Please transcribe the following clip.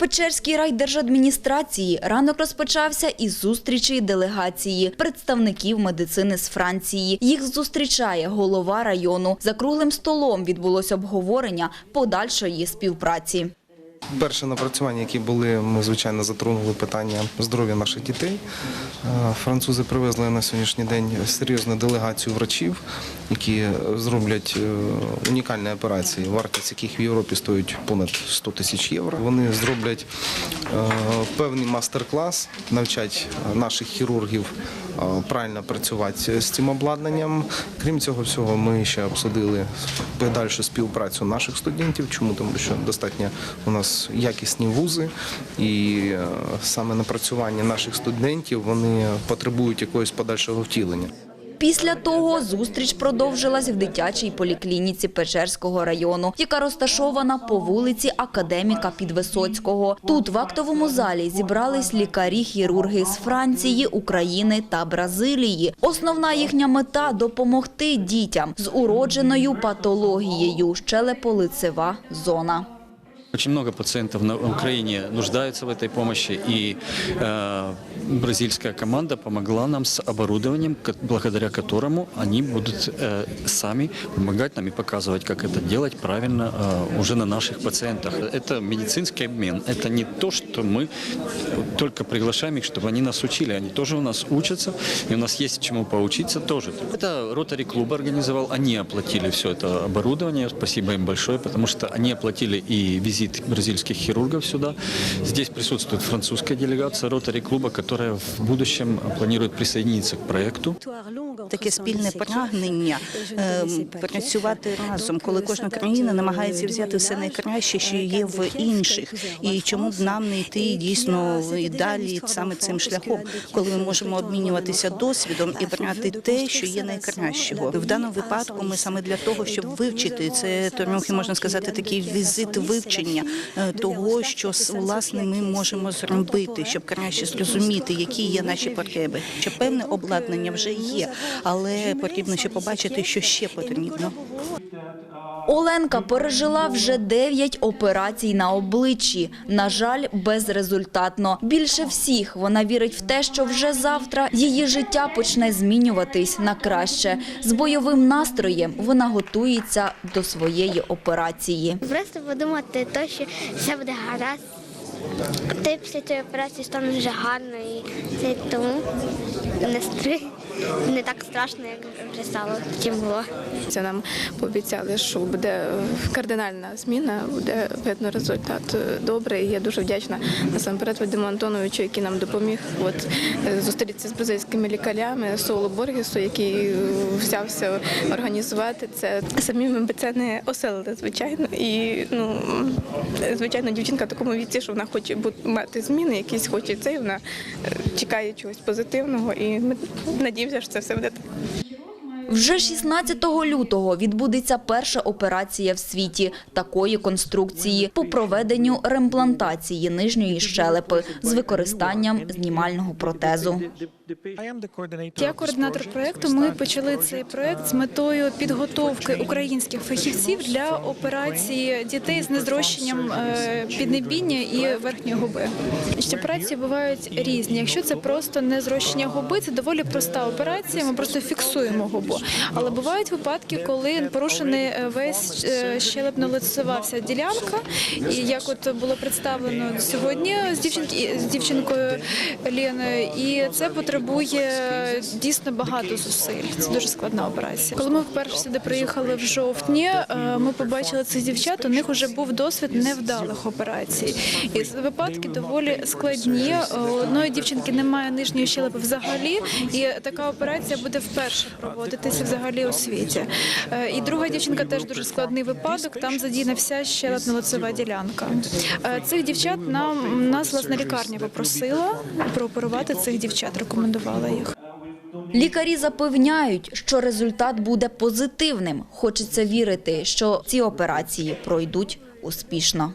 Печерській райдержадміністрації ранок розпочався із зустрічі делегації представників медицини з Франції. Їх зустрічає голова району. За круглим столом відбулося обговорення подальшої співпраці. Перше напрацювання, які були, ми звичайно затронули питання здоров'я наших дітей. Е, Французи привезли на сьогоднішній день серйозну делегацію врачів, які зроблять е, унікальні операції, вартість яких в Європі стоїть понад 100 тисяч євро. Вони зроблять е, певний мастер-клас, навчать наших хірургів правильно працювати з цим обладнанням. Крім цього всього, ми ще обсудили подальшу співпрацю наших студентів. Чому? Тому що достатньо у нас якісні вузи, і е, саме напрацювання наших студентів вони потребують якогось подальшого втілення. Після того зустріч продовжилась в дитячій поліклініці Печерського району, яка розташована по вулиці Академіка Підвисоцького. Тут в актовому залі зібрались лікарі-хірурги з Франції, України та Бразилії. Основна їхня мета – допомогти дітям з уродженою патологією щелеполицева зона. Очень много пациентов на Украине нуждаются в этой помощи, и э, бразильская команда помогла нам с оборудованием, благодаря которому они будут э, сами помогать нам и показывать, как это делать правильно э, уже на наших пациентах. Это медицинский обмен, это не то, что мы только приглашаем их, чтобы они нас учили, они тоже у нас учатся, и у нас есть чему поучиться тоже. Это Ротари клуб организовал, они оплатили все это оборудование, спасибо им большое, потому что они оплатили и визит бразильских хирургов сюда. Здесь присутствует французская делегация Ротари клуба, которая в будущем планирует присоединиться к проекту. таке спільне прагнення е, працювати разом, коли кожна країна намагається взяти все найкраще, що є в інших, і чому б нам не йти дійсно і далі саме цим шляхом, коли ми можемо обмінюватися досвідом і брати те, що є найкращого. В даному випадку ми саме для того, щоб вивчити це трохи можна сказати, такий візит вивчення е, того, що власне ми можемо зробити, щоб краще зрозуміти, які є наші потреби. Що певне обладнання вже є, але потрібно ще побачити, що ще потрібно. Оленка пережила вже 9 операцій на обличчі. На жаль, безрезультатно. Більше всіх вона вірить в те, що вже завтра її життя почне змінюватись на краще. З бойовим настроєм вона готується до своєї операції. Просто подумати, то, що все буде гаразд. Ти після цієї операції станеш вже гарно і це тому не стри, не так страшно, як вже стало, чим було. Це нам пообіцяли, що буде кардинальна зміна, буде видно результат добрий. Я дуже вдячна насамперед Вадиму Антоновичу, який нам допоміг от, зустрітися з бразильськими лікарями, Соло Боргесу, який взявся організувати це. Самі ми б це не оселили, звичайно. І ну, звичайно, дівчинка в такому віці, що вона хоче мати зміни, якісь хоче це, і вона е, чекає чогось позитивного. І ми надіємося, що це все буде так. Вже 16 лютого відбудеться перша операція в світі такої конструкції по проведенню ремплантації нижньої щелепи з використанням знімального протезу. Я координатор проекту. Ми почали цей проект з метою підготовки українських фахівців для операції дітей з незрощенням е, піднебіння і верхньої губи. Операції бувають різні. Якщо це просто незрощення губи, це доволі проста операція. Ми просто фіксуємо губу. Але бувають випадки, коли порушений е, весь е, щелепно-лицева вся ділянка. І як от було представлено сьогодні з дівчинки з дівчинкою Леною, і це потребує дійсно багато зусиль. Це дуже складна операція. Коли ми вперше сюди приїхали в жовтні, е, ми побачили цих дівчат. У них вже був досвід невдалих операцій. І випадки доволі складні. Е, У одної дівчинки немає нижньої щелепи взагалі, і така операція буде вперше проводитися взагалі у світі. Е, І друга дівчинка теж дуже складний випадок. Там задіяна вся щелепно-лицева ділянка. Е, Цих дівчат нам нас власне лікарня попросила прооперувати цих дівчат, рекомендувала їх. Лікарі запевняють, що результат буде позитивним. Хочеться вірити, що ці операції пройдуть успішно.